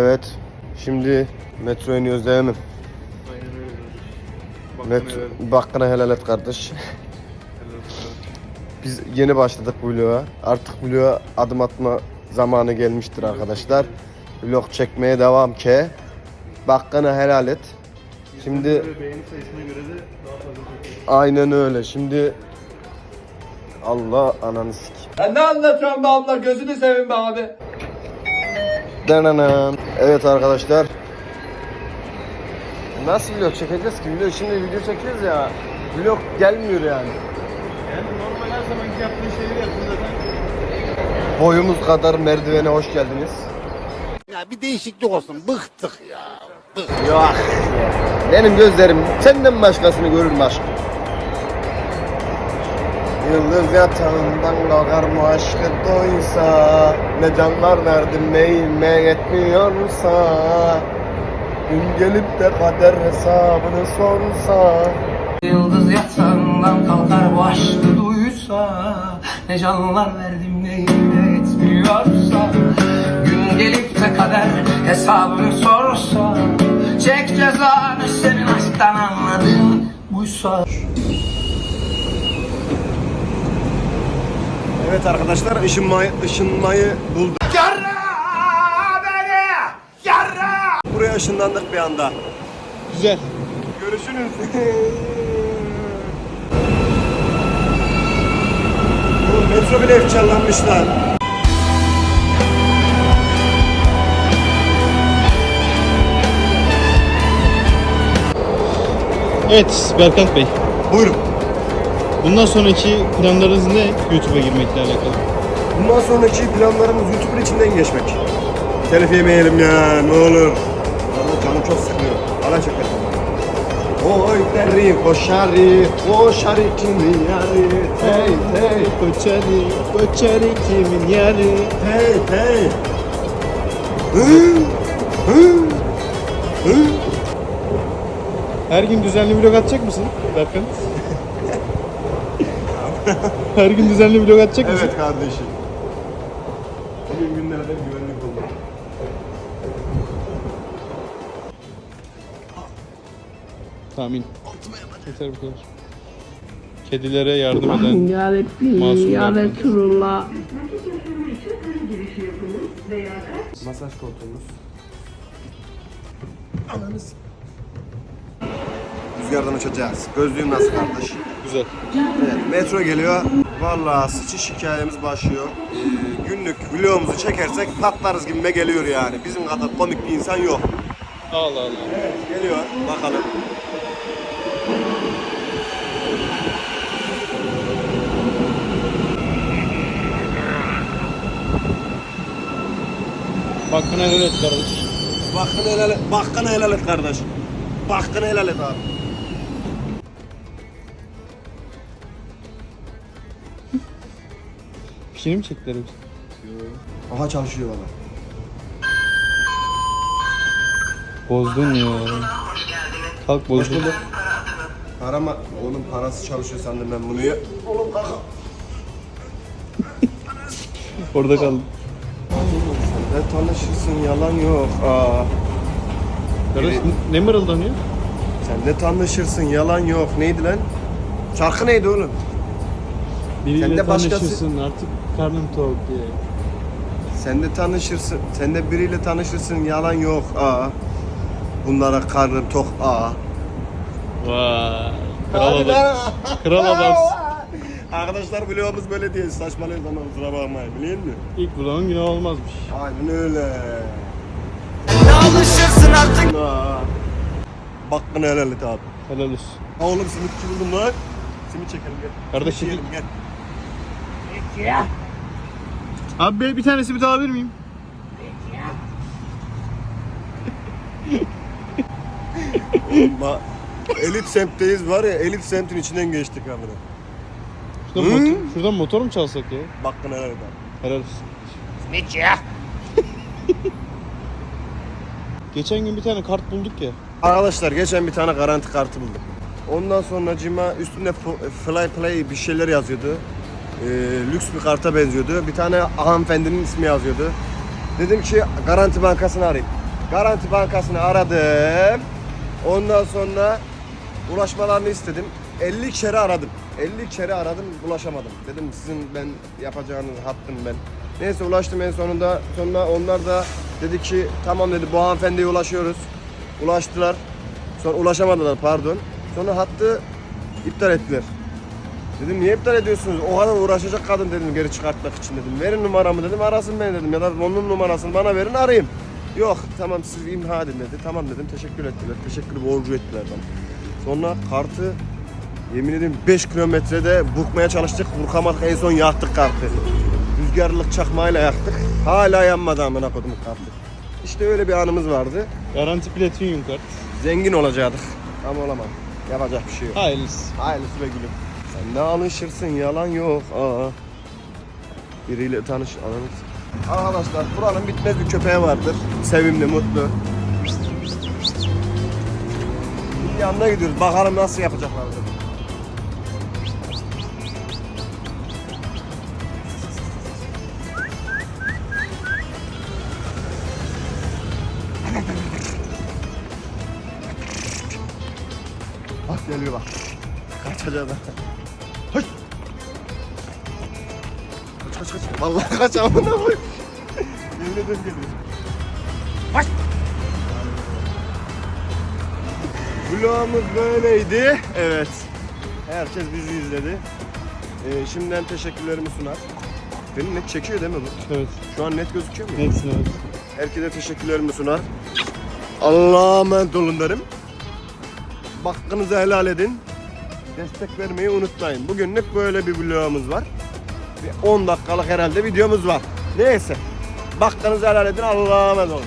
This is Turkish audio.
Evet. Şimdi metro iniyoruz değil mi? Aynen öyle. Bak Metro, hakkını helal et kardeş. Biz yeni başladık bu vloga. Artık vloga adım atma zamanı gelmiştir arkadaşlar. Vlog çekmeye devam ki. Hakkını helal et. Şimdi beğeni sayısına göre de daha fazla çekiyor. aynen öyle. Şimdi Allah ananı sik. Ya ne anlatıyorsun be abla gözünü seveyim be abi. Evet arkadaşlar. Nasıl vlog çekeceğiz ki? Vlog şimdi video çekiyoruz ya. Vlog gelmiyor yani. Yani normal her zamanki yaptığın şeyleri yaptın zaten. Boyumuz kadar merdivene hoş geldiniz. Ya bir değişiklik olsun. Bıktık ya. Yok. Benim gözlerim senden başkasını görür mü aşkım? Yıldız yatağından kalkar mı aşkı doysa? Ne canlar verdim neyime yetmiyorsa? Gün gelip de kader hesabını sorsa? Yıldız yatağından kalkar bu aşkı duysa Ne canlar verdim neyine yetmiyorsa? Gün gelip de kader hesabını sorsa? Çek cezanı senin aşktan anladığın buysa Evet arkadaşlar ışınmayı, ışınmayı bulduk. Buraya ışınlandık bir anda. Güzel. Görüşürüz. Oğlum metro bile efkarlanmış lan. Evet Berkant Bey. Buyurun. Bundan sonraki planlarınız ne YouTube'a girmekle alakalı? Bundan sonraki planlarımız YouTube'un içinden geçmek. Telif yemeyelim ya ne olur. Vallahi canım çok sıkılıyor. Ala çekelim. Oy derim koşarı, koşarı kimin yarı, hey hey, Koçari, koçari kimin yarı? hey hey. Hı, hı, hı. Her gün düzenli vlog atacak mısın Berkant? Her gün düzenli vlog atacak mısın? Evet kardeşim. Bugün günlerden güvenlik oldu. Tahmin. Yeter bu kadar. Kedilere yardım eden Ya Rabbi, Ya Berkant. Resulullah. Masaj koltuğumuz. Ananız. Rüzgardan uçacağız. Gözlüğüm nasıl kardeş? Güzel. Evet, metro geliyor. Vallahi sıçış hikayemiz başlıyor. Ee, günlük vlogumuzu çekersek patlarız gibime geliyor yani. Bizim kadar komik bir insan yok. Allah Allah. Geliyor, bakalım. Hakkını helal et kardeş. Bakkını helal et, bakkını helal et kardeş. Bakkını helal et abi. Bir şey mi çektiler yoksa? Aha çalışıyor valla. Bozdun ya. Kalk bozdun. Arama, onun parası çalışıyor sandım ben bunu ya. Oğlum kalk. Orada kaldım. Ne tanışırsın yalan yok. Aa. Kardeş ne mırıldanıyor? Sen de tanışırsın yalan yok. Neydi lan? Şarkı neydi oğlum? Biriyle Sen de başkası- tanışırsın artık karnım tok diye. Sen de tanışırsın. Sen de biriyle tanışırsın yalan yok. Aa. Bunlara karnım tok. Aa. Vay. Kral adam. Kral adamsın. Arkadaşlar vlogumuz böyle değil. Saçmalıyoruz ama kusura bakmayın. Biliyor musun? İlk bulanın günah olmazmış. Aynen öyle. Alışırsın artık Aa. Bakkını helal et abi. Helal olsun. Ha oğlum simitçi buldum lan. Simit çekelim gel. Kardeş, Simit simit- yiyelim, gel. Abi bir- bir tane simit alabilir miyim? Ba elit semtteyiz var ya elit semtin içinden geçtik amına. Şuradan, Hı? motor, şuradan motor mu çalsak ya? Bakkını helal abi. Helal olsun. Geçen gün bir tane kart bulduk ya. Arkadaşlar geçen bir tane garanti kartı buldum. Ondan sonra cima üstünde fly play bir şeyler yazıyordu. Ee, lüks bir karta benziyordu. Bir tane hanımefendinin ismi yazıyordu. Dedim ki garanti bankasını arayayım. Garanti Bankası'nı aradım. Ondan sonra ulaşmalarını istedim. 50 kere aradım. 50 kere aradım ulaşamadım. Dedim sizin ben yapacağınız hattım ben. Neyse ulaştım en sonunda. Sonra onlar da dedi ki tamam dedi bu hanımefendiye ulaşıyoruz. Ulaştılar. Sonra ulaşamadılar pardon. Sonra hattı iptal ettiler. Dedim niye iptal ediyorsunuz? O kadar uğraşacak kadın dedim geri çıkartmak için dedim. Verin numaramı dedim arasın beni dedim. Ya da onun numarasını bana verin arayayım. Yok tamam siz imha edin dedi. Tamam dedim teşekkür ettiler. Teşekkür borcu ettiler bana. Sonra kartı yemin ederim 5 kilometrede burkmaya çalıştık. Burkamadık en son yaktık kartı. Rüzgarlık çakmayla yaktık. Hala yanmadı amına kodum kartı. İşte öyle bir anımız vardı. Garanti platinyum kart. Zengin olacaktık. Ama olamadık. Yapacak bir şey yok. Hayırlısı. Hayırlısı be gülüm. Sen de alışırsın yalan yok. Aa. Biriyle tanış ananı s- Arkadaşlar buranın bitmez bir köpeği vardır. Sevimli, mutlu. Bir yanına gidiyoruz. Bakalım nasıl yapacaklar. Bak geliyor bak. Kaçacak Kaç kaç. Vallahi kaç amına koy. Yemin ederim geliyor. Kaç. Vlogumuz böyleydi. Evet. Herkes bizi izledi. Ee, şimdiden teşekkürlerimi sunar. Beni net çekiyor değil mi bu? Evet. Şu an net gözüküyor mu? Neyse evet. Herkese teşekkürlerimi sunar. Allah'a emanet olun derim. Hakkınızı helal edin. Destek vermeyi unutmayın. Bugünlük böyle bir vlogumuz var. Bir 10 dakikalık herhalde videomuz var. Neyse. Hakkınızı helal edin. Allah'a emanet olun.